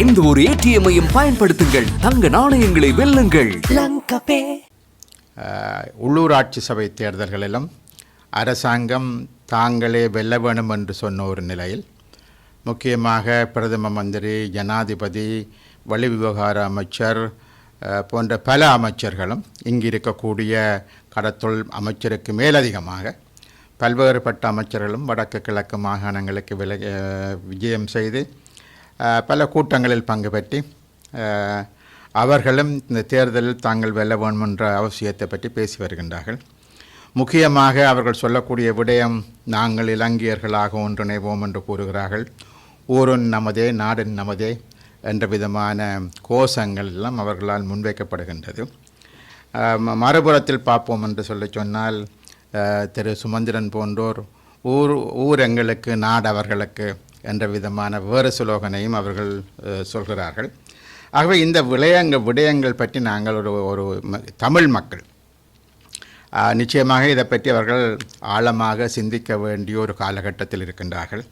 எந்த ஒரு ஏடிஎம்மையும் பயன்படுத்துங்கள். தங்க நாணயங்களை வெல்லுங்கள். உள்ளூராட்சி சபை தேர்தல்களிலும் அரசாங்கம் தாங்களே வெல்ல வேணும் என்று சொன்ன ஒரு நிலையில் முக்கியமாக பிரதம மந்திரி ஜனாதிபதி வெளி விவகார அமைச்சர் போன்ற பல அமைச்சர்களும் இங்கு இருக்கக்கூடிய கடத்தொழில் அமைச்சருக்கு மேலதிகமாக பல்வேறுபட்ட அமைச்சர்களும் வடக்கு கிழக்கு மாகாணங்களுக்கு வில விஜயம் செய்து பல கூட்டங்களில் பங்கு பெற்றி அவர்களும் இந்த தேர்தலில் தாங்கள் வெல்ல வேண்டும் என்ற அவசியத்தை பற்றி பேசி வருகின்றார்கள். முக்கியமாக அவர்கள் சொல்லக்கூடிய விடயம் நாங்கள் இலங்கையர்களாக ஒன்றிணைவோம் என்று கூறுகிறார்கள். ஊருன் நமதே நாடன் நமதே என்ற விதமான கோஷங்கள் எல்லாம் அவர்களால் முன்வைக்கப்படுகின்றது. ம- மறுபுறத்தில் பார்ப்போம் என்று சொல்லி சொன்னால் திரு சுமந்திரன் போன்றோர் ஊர் ஊர் எங்களுக்கு நாடு அவர்களுக்கு என்ற விதமான வேறு சுலோகனையும் அவர்கள் சொல்கிறார்கள். ஆகவே இந்த விளையங்கள் விடயங்கள் பற்றி நாங்கள் ஒரு ஒரு தமிழ் மக்கள் நிச்சயமாக இதை பற்றி அவர்கள் ஆழமாக சிந்திக்க வேண்டிய ஒரு காலகட்டத்தில் இருக்கின்றார்கள்.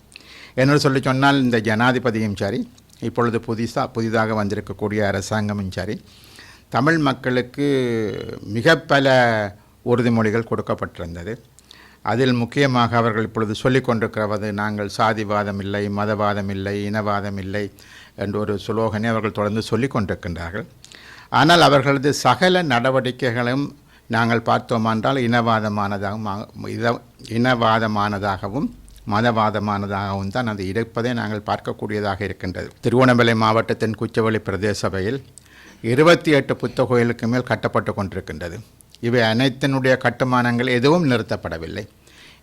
என்று சொல்லி சொன்னால் இந்த ஜனாதிபதியும் சரி இப்பொழுது புதுசாக புதிதாக வந்திருக்கக்கூடிய அரசாங்கமும் சரி தமிழ் மக்களுக்கு மிக பல உறுதிமொழிகள் கொடுக்கப்பட்டிருந்தது. அதில் முக்கியமாக அவர்கள் இப்பொழுது சொல்லிக் கொண்டிருக்கிறது நாங்கள் சாதிவாதம் இல்லை மதவாதம் இல்லை இனவாதம் இல்லை என்ற ஒரு சுலோகனை அவர்கள் தொடர்ந்து சொல்லிக் கொண்டிருக்கின்றார்கள் ஆனால் அவர்களது சகல நடவடிக்கைகளும் நாங்கள் பார்த்தோமென்றால் இனவாதமானதாகவும் இத இனவாதமானதாகவும் மதவாதமானதாகவும் தான் அது இருப்பதை நாங்கள் பார்க்கக்கூடியதாக இருக்கின்றது. திருவண்ணாமலை மாவட்டத்தின் குச்சவெளி பிரதேச சபையில் இருபத்தி எட்டு புத்த கோயிலுக்கு மேல் கட்டப்பட்டு கொண்டிருக்கின்றது. இவை அனைத்தினுடைய கட்டுமானங்கள் எதுவும் நிறுத்தப்படவில்லை.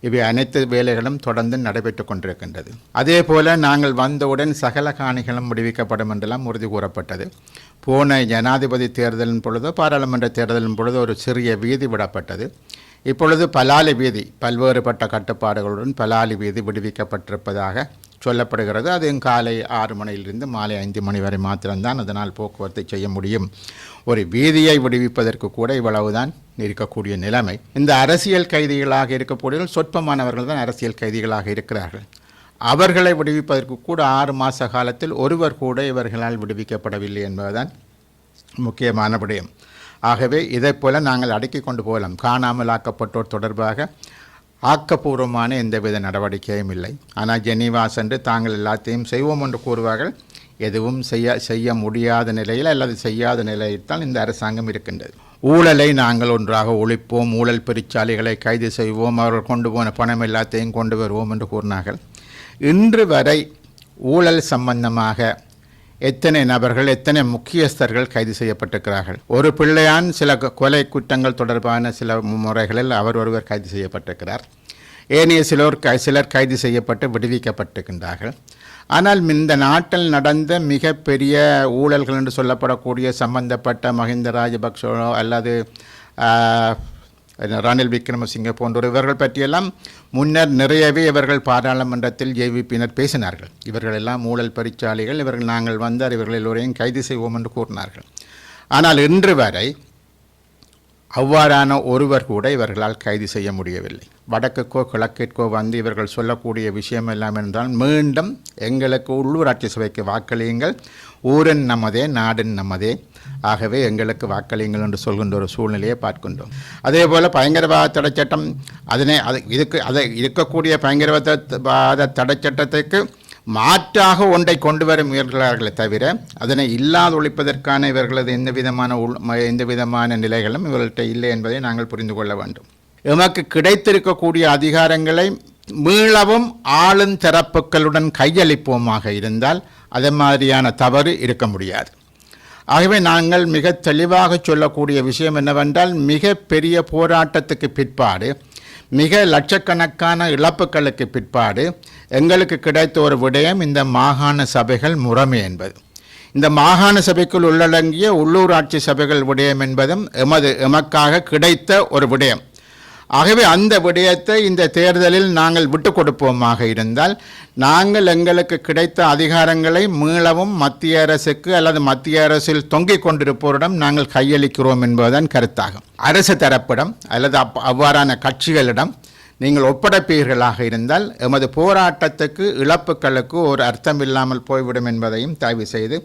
இவை அனைத்து வேலைகளும் தொடர்ந்து நடைபெற்று கொண்டிருக்கின்றது. அதே போல நாங்கள் வந்தவுடன் சகல காணிகளும் விடுவிக்கப்படும் என்றெல்லாம் உறுதி கூறப்பட்டது. போன ஜனாதிபதி தேர்தலின் பொழுதோ பாராளுமன்ற தேர்தலின் பொழுது ஒரு சிறிய வீதி விடப்பட்டது. இப்பொழுது பலாலி வீதி பல்வேறுபட்ட கட்டுப்பாடுகளுடன் பலாலி வீதி விடுவிக்கப்பட்டிருப்பதாக சொல்லப்படுகிறது. அது காலை ஆறு மணியிலிருந்து மாலை ஐந்து மணி வரை மாத்திரம்தான் அதனால் போக்குவரத்தை செய்ய முடியும். ஒரு வீதியை விடுவிப்பதற்கு கூட இவ்வளவுதான் இருக்கக்கூடிய நிலைமை. இந்த அரசியல் கைதிகளாக இருக்கக்கூடிய சொற்பமானவர்கள் தான் அரசியல் கைதிகளாக இருக்கிறார்கள். அவர்களை விடுவிப்பதற்கு கூட ஆறு மாத காலத்தில் ஒருவர் கூட இவர்களால் விடுவிக்கப்படவில்லை என்பதுதான் முக்கியமான விடயம். ஆகவே இதைப்போல் நாங்கள் அடக்கி கொண்டு போகலாம். காணாமல் ஆக்கப்பட்டோர் தொடர்பாக ஆக்கப்பூர்வமான எந்தவித நடவடிக்கையும் இல்லை. ஆனால் ஜெனீவா சென்று தாங்கள் எல்லாத்தையும் செய்வோம் என்று கூறுவார்கள். எதுவும் செய்ய செய்ய முடியாத நிலையில் அல்லது செய்யாத நிலையில்தான் இந்த அரசாங்கம் இருக்கின்றது. ஊழலை நாங்கள் ஒன்றாக ஒழிப்போம். ஊழல் பெருச்சாலைகளை கைது செய்வோம். அவர்கள் கொண்டு போன பணம் எல்லாத்தையும் கொண்டு வருவோம் என்று கூறினார்கள். இன்று வரை ஊழல் சம்பந்தமாக எத்தனை நபர்கள் எத்தனை முக்கியஸ்தர்கள் கைது செய்யப்பட்டிருக்கிறார்கள்? ஒரு பிள்ளையான் சில கொலை குற்றங்கள் தொடர்பான சில முறைகளில் அவர் ஒருவர் கைது செய்யப்பட்டிருக்கிறார். ஏனைய சிலர் க சிலர் கைது செய்யப்பட்டு விடுவிக்கப்பட்டிருக்கின்றார்கள். ஆனால் இந்த நாட்டில் நடந்த மிகப்பெரிய ஊழல்கள் என்று சொல்லப்படக்கூடிய சம்பந்தப்பட்ட மஹிந்த ராஜபக்சோ அல்லது ரணில் விக்ரமசிங்கே போன்றோர் இவர்கள் பற்றியெல்லாம் முன்னர் நிறையவே இவர்கள் பாராளுமன்றத்தில் ஜேவிபியினர் பேசினார்கள். இவர்கள் எல்லாம் ஊழல் பரிச்சாலைகள் இவர்கள் நாங்கள் வந்தார் இவர்கள் எல்லோரையும் கைது செய்வோம் என்று கூறினார்கள். ஆனால் இன்று வரை அவ்வாறான ஒருவர் கூட இவர்களால் கைது செய்ய முடியவில்லை. வடக்குக்கோ கிழக்கிற்கோ வந்து இவர்கள் சொல்லக்கூடிய விஷயம் எல்லாம் என்றால் மீண்டும் எங்களுக்கு உள்ளூராட்சி சபைக்கு வாக்களியுங்கள். ஊரன் நமதே நாடன் நமதே. ஆகவே எங்களுக்கு வாக்களியுங்கள் என்று சொல்கின்ற ஒரு சூழ்நிலையை பார்க்கின்றோம். அதே போல் பயங்கரவாத தடைச்சட்டம் அதனை அது இதுக்கு அதை இருக்கக்கூடிய பயங்கரவாத தடை மாற்றாக ஒன்றை கொண்டு வர முயல்கிறார்களே தவிர அதனை இல்லாது ஒழிப்பதற்கான இவர்களது எந்த விதமான உள் ம- எந்த விதமான நிலைகளும் இவர்கள்ட்ட இல்லை என்பதை நாங்கள் புரிந்து கொள்ள வேண்டும். எமக்கு கிடைத்திருக்கக்கூடிய அதிகாரங்களை மீளவும் ஆளும் தரப்புகளுடன் கையளிப்போமாக இருந்தால் அதே மாதிரியான தவறு இருக்க முடியாது. ஆகவே நாங்கள் மிக தெளிவாக சொல்லக்கூடிய விஷயம் என்னவென்றால் மிக பெரிய போராட்டத்துக்கு பிற்பாடு மிக லட்சக்கணக்கான இழப்புகளுக்கு பிற்பாடு எங்களுக்கு கிடைத்த ஒரு விடயம் இந்த மாகாண சபைகள் முறைமை என்பது. இந்த மாகாண சபைக்குள் உள்ளடங்கிய உள்ளூராட்சி சபைகள் விடயம் என்பதும் எமது எமக்காக கிடைத்த ஒரு விடயம். ஆகவே அந்த விடயத்தை இந்த தேர்தலில் நாங்கள் விட்டு கொடுப்போமாக இருந்தால் நாங்கள் எங்களுக்கு கிடைத்த அதிகாரங்களை மீளவும் மத்திய அரசுக்கு அல்லது மத்திய அரசில் தொங்கிக் கொண்டிருப்போரிடம் நாங்கள் கையளிக்கிறோம் என்பதுதான் கருத்தாகும். அரசு தரப்பிடம் அல்லது அப் அவ்வாறான கட்சிகளிடம் நீங்கள் ஒப்படைப்பீர்களாக இருந்தால் எமது போராட்டத்துக்கு இழப்புகளுக்கு ஒரு அர்த்தம் இல்லாமல் போய்விடும் என்பதையும் தயவு செய்து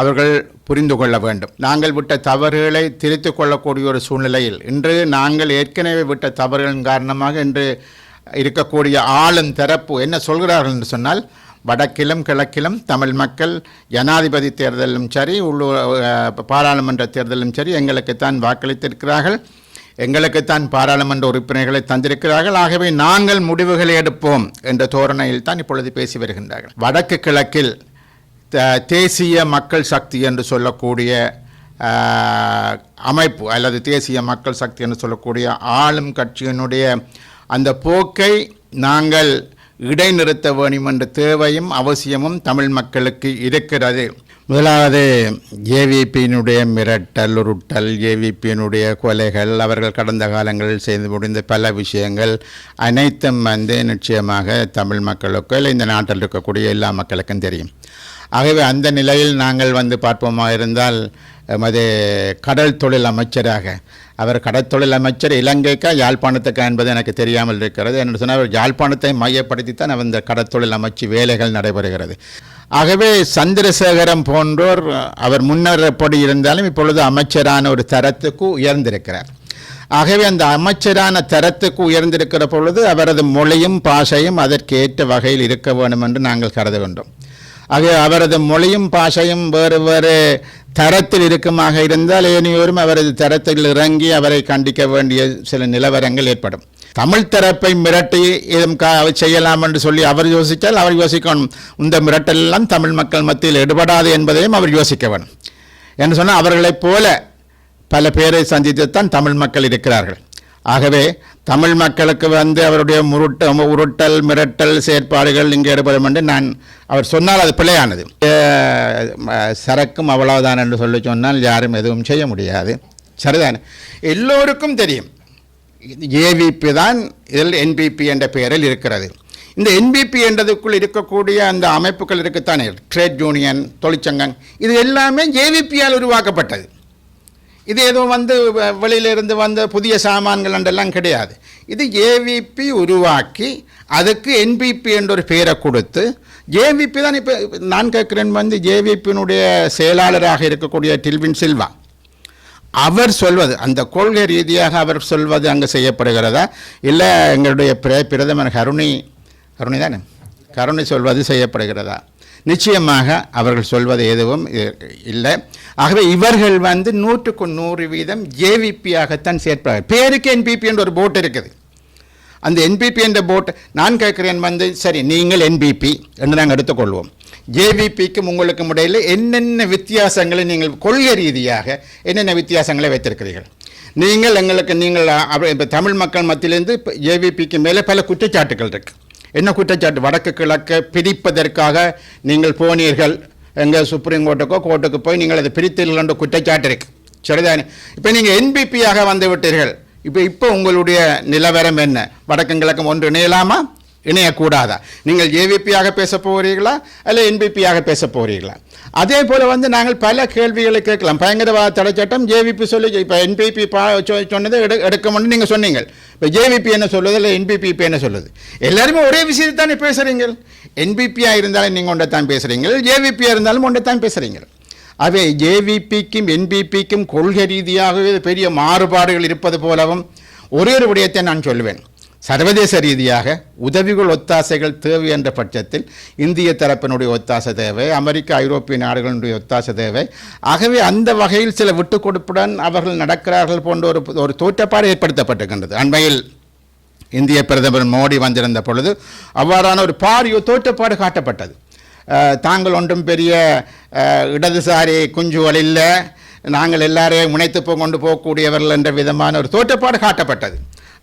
அவர்கள் புரிந்து கொள்ள வேண்டும். நாங்கள் விட்ட தவறுகளை திருத்திக் கொள்ளக்கூடிய ஒரு சூழ்நிலையில் இன்று நாங்கள் ஏற்கனவே விட்ட தவறுகளின் காரணமாக இன்று இருக்கக்கூடிய ஆளும் தரப்பு என்ன சொல்கிறார்கள் என்று சொன்னால் வடக்கிலும் கிழக்கிலும் தமிழ் மக்கள் ஜனாதிபதி தேர்தலும் சரி உள்ளூர் பாராளுமன்ற தேர்தலும் சரி எங்களுக்குத்தான் வாக்களித்திருக்கிறார்கள் எங்களுக்குத்தான் பாராளுமன்ற உறுப்பினர்களை தந்திருக்கிறார்கள். ஆகவே நாங்கள் முடிவுகளை எடுப்போம் என்ற தோரணையில் தான் இப்பொழுது பேசி வருகின்றார்கள். வடக்கு கிழக்கில் தேசிய மக்கள் சக்தி என்று சொல்லக்கூடிய அமைப்பு அல்லது தேசிய மக்கள் சக்தி என்று சொல்லக்கூடிய ஆளும் கட்சியினுடைய அந்த போக்கை நாங்கள் இடைநிறுத்த வேண்டும் என்ற தேவையும் அவசியமும் தமிழ் மக்களுக்கு இருக்கிறது. முதலாவது ஏவிபியினுடைய மிரட்டல் உருட்டல் ஏவிபியினுடைய கொலைகள் அவர்கள் கடந்த காலங்களில் செய்து முடிந்த பல விஷயங்கள் அனைத்தும் வந்து நிச்சயமாக தமிழ் மக்களுக்கோ இல்லை இந்த நாட்டில் இருக்கக்கூடிய எல்லா மக்களுக்கும் தெரியும். ஆகவே அந்த நிலையில் நாங்கள் வந்து பார்ப்போமா இருந்தால் எமது கடல் தொழில் அமைச்சராக அவர் கடற்தொழில் அமைச்சர் இலங்கைக்கா யாழ்ப்பாணத்துக்கா என்பது எனக்கு தெரியாமல் இருக்கிறது. என்று சொன்னால் அவர் யாழ்ப்பாணத்தை மையப்படுத்தித்தான் அவர் இந்த கடற்தொழில் அமைச்சு வேலைகள் நடைபெறுகிறது. ஆகவே சந்திரசேகரம் போன்றோர் அவர் முன்னேறப்படி இருந்தாலும் இப்பொழுது அமைச்சரான ஒரு தரத்துக்கு உயர்ந்திருக்கிறார். ஆகவே அந்த அமைச்சரான தரத்துக்கு உயர்ந்திருக்கிற பொழுது அவரது மொழியும் பாஷையும் அதற்கேற்ற வகையில் இருக்க வேண்டும் என்று நாங்கள் கருத வேண்டும் ஆகவே அவரது மொழியும் பாஷையும் வேறு வேறு தரத்தில் இருக்குமாக இருந்தால் ஏனையோரும் அவரது தரத்தில் இறங்கி அவரை கண்டிக்க வேண்டிய சில நிலவரங்கள் ஏற்படும். தமிழ் தரப்பை மிரட்டி இதும் செய்யலாம் என்று சொல்லி அவர் யோசித்தால் அவர் யோசிக்கணும். இந்த மிரட்டலெல்லாம் தமிழ் மக்கள் மத்தியில் எடுபடாது என்பதையும் அவர் யோசிக்க வேணும். என்று சொன்னால் அவர்களைப் போல பல பேரை சந்தித்துத்தான் தமிழ் மக்கள் இருக்கிறார்கள். ஆகவே தமிழ் மக்களுக்கு வந்து அவருடைய முருட்ட உருட்டல் மிரட்டல் செயற்பாடுகள் இங்கே ஈடுபடும் என்று நான் அவர் சொன்னால் அது பிழையானது. சரக்கும் அவ்வளவுதான் என்று சொல்லி சொன்னால் யாரும் எதுவும் செய்ய முடியாது. சரிதானே? எல்லோருக்கும் தெரியும். ஏவிபி தான் இதில் என்பிபி என்ற பெயரில் இருக்கிறது. இந்த என்பிபி என்றதுக்குள் இருக்கக்கூடிய அந்த அமைப்புகள் இருக்குத்தானே? ட்ரேட் யூனியன் தொழிற்சங்கம் இது எல்லாமே ஏவிபியால் உருவாக்கப்பட்டது. இது எதுவும் வந்து வ- வெளியிலிருந்து வந்த புதிய சாமான்கள் என்றெல்லாம் கிடையாது. இது ஏவிபி உருவாக்கி அதுக்கு என்பிபி என்ற ஒரு பெயரை கொடுத்து ஜேவிபி தான் இப்போ நான் கேட்குறேன் வந்து ஜேவிபியினுடைய செயலாளராக இருக்கக்கூடிய டில்வின் சில்வா. அவர் சொல்வது அந்த கொள்கை ரீதியாக அவர் சொல்வது அங்கே செய்யப்படுகிறதா? இல்லை எங்களுடைய பிர- பிரதமர் கருணி கருணை தானே? கருணை சொல்வது செய்யப்படுகிறதா? நிச்சயமாக அவர்கள் சொல்வது எதுவும் இல்லை. ஆகவே இவர்கள் வந்து நூற்றுக்கு நூறு வீதம் ஜேவிபியாகத்தான் சேர்ப்பார்கள். பேருக்கு என்பிபி என்ற ஒரு போட் இருக்குது. அந்த என்பிபி என்ற போட் நான் கேட்குறேன் வந்து சரி நீங்கள் என்பிபி என்று நாங்கள் எடுத்துக்கொள்வோம். ஜேவிபிக்கும் உங்களுக்கும் இடையில் என்னென்ன வித்தியாசங்களை நீங்கள் கொள்கை ரீதியாக என்னென்ன வித்தியாசங்களை வைத்திருக்கிறீர்கள்? நீங்கள் எங்களுக்கு நீங்கள் இப்போ தமிழ் மக்கள் மத்தியிலேருந்து இப்போ ஜேவிபிக்கு மேலே பல குற்றச்சாட்டுகள் இருக்குது என்ன குற்றச்சாட்டு? வடக்கு கிழக்கு பிரிப்பதற்காக நீங்கள் போனீர்கள். எங்கள் சுப்ரீம் கோர்ட்டுக்கோ கோர்ட்டுக்கு போய் நீங்கள் அதை பிரித்தீர்கள் என்ற குற்றச்சாட்டு இருக்கு. சரிதானே? இப்போ நீங்கள் என்பிபியாக வந்து விட்டீர்கள். இப்போ இப்போ உங்களுடைய நிலவரம் என்ன? வடக்கும் கிழக்கும் ஒன்று இணையலாமா? இணையக்கூடாதா? நீங்கள் ஏவிபியாக பேச போகிறீர்களா? அல்ல என்பிபியாக பேச போகிறீர்களா? அதே போல் வந்து நாங்கள் பல கேள்விகளை கேட்கலாம். பயங்கரவாத தடை சட்டம் ஜேவிபி சொல்லி இப்போ என்பிபி பா சொ- சொன்னதை எடு எடுக்கணும்னு நீங்கள் சொன்னீங்க இப்போ ஜேவிபி என்ன சொல்லுது? இல்லை என்பிபி இப்போ என்ன சொல்லுது? எல்லாருமே ஒரே விஷயத்தை தானே பேசுகிறீங்க என்பிபியாக இருந்தாலும் நீங்கள் ஒன்றை தான் பேசுகிறீங்க ஜேவிபியாக இருந்தாலும் ஒன்றை தான் பேசுகிறீங்க அவை ஜேவிபிக்கும் என்பிபிக்கும் கொள்கை ரீதியாகவே பெரிய மாறுபாடுகள் இருப்பது போலவும் ஒரே ஒரு விடயத்தை நான் சொல்லுவேன். சர்வதேச ரீதியாக உதவிகள் ஒத்தாசைகள் தேவை என்ற பட்சத்தில் இந்திய தரப்பினுடைய ஒத்தாசை தேவை அமெரிக்க ஐரோப்பிய நாடுகளினுடைய ஒத்தாசை தேவை. ஆகவே அந்த வகையில் சில விட்டுக் கொடுப்புடன் அவர்கள் நடக்கிறார்கள் போன்ற ஒரு ஒரு தோற்றப்பாடு ஏற்படுத்தப்பட்டிருக்கின்றது. அண்மையில் இந்திய பிரதமர் மோடி வந்திருந்த பொழுது அவ்வாறான ஒரு பாரிய தோற்றப்பாடு காட்டப்பட்டது. தாங்கள் ஒன்றும் பெரிய இடதுசாரி குஞ்சுகள் இல்லை நாங்கள் எல்லாரையும் முனைத்து கொண்டு போகக்கூடியவர்கள் என்ற விதமான ஒரு தோற்றப்பாடு காட்டப்பட்டது.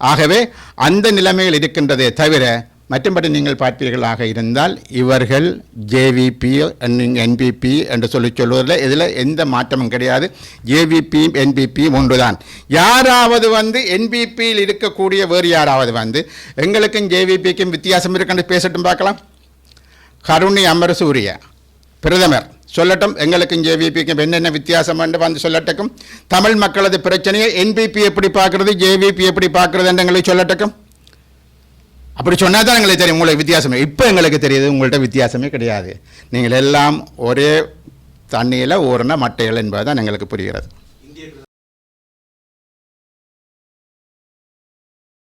ஆகவே அந்த நிலைமையில் இருக்கின்றதே தவிர மற்றும்படி நீங்கள் பார்ப்பீர்களாக இருந்தால் இவர்கள் ஜேவிபி என்பிபி என்று சொல்லி சொல்வதில் இதில் எந்த மாற்றமும் கிடையாது. ஜேவிபியும் என்பிபியும் ஒன்றுதான். யாராவது வந்து என்பிபியில் இருக்கக்கூடிய வேறு யாராவது வந்து எங்களுக்கும் ஜேவிபிக்கும் வித்தியாசம் இருக்குன்னு பேசட்டும் பார்க்கலாம். கருணை அமரசூரிய பிரதமர். சொல்லட்டும். எங்களுக்கும் ஜேவிபிக்கும் என்னென்ன வித்தியாசம் என்று வந்து சொல்லட்டுக்கும். தமிழ் மக்களது பிரச்சனையை என்பிபி எப்படி பார்க்கறது ஜேவிபி எப்படி பார்க்கறது என்று எங்களுக்கு சொல்லட்டுக்கும். அப்படி சொன்னால் தான் எங்களுக்கு தெரியும். உங்களுக்கு வித்தியாசமே. இப்போ எங்களுக்கு தெரியுது. உங்கள்கிட்ட வித்தியாசமே கிடையாது. நீங்கள் எல்லாம் ஒரே தண்ணியில் ஊறின மட்டைகள் என்பது தான் எங்களுக்கு புரிகிறது.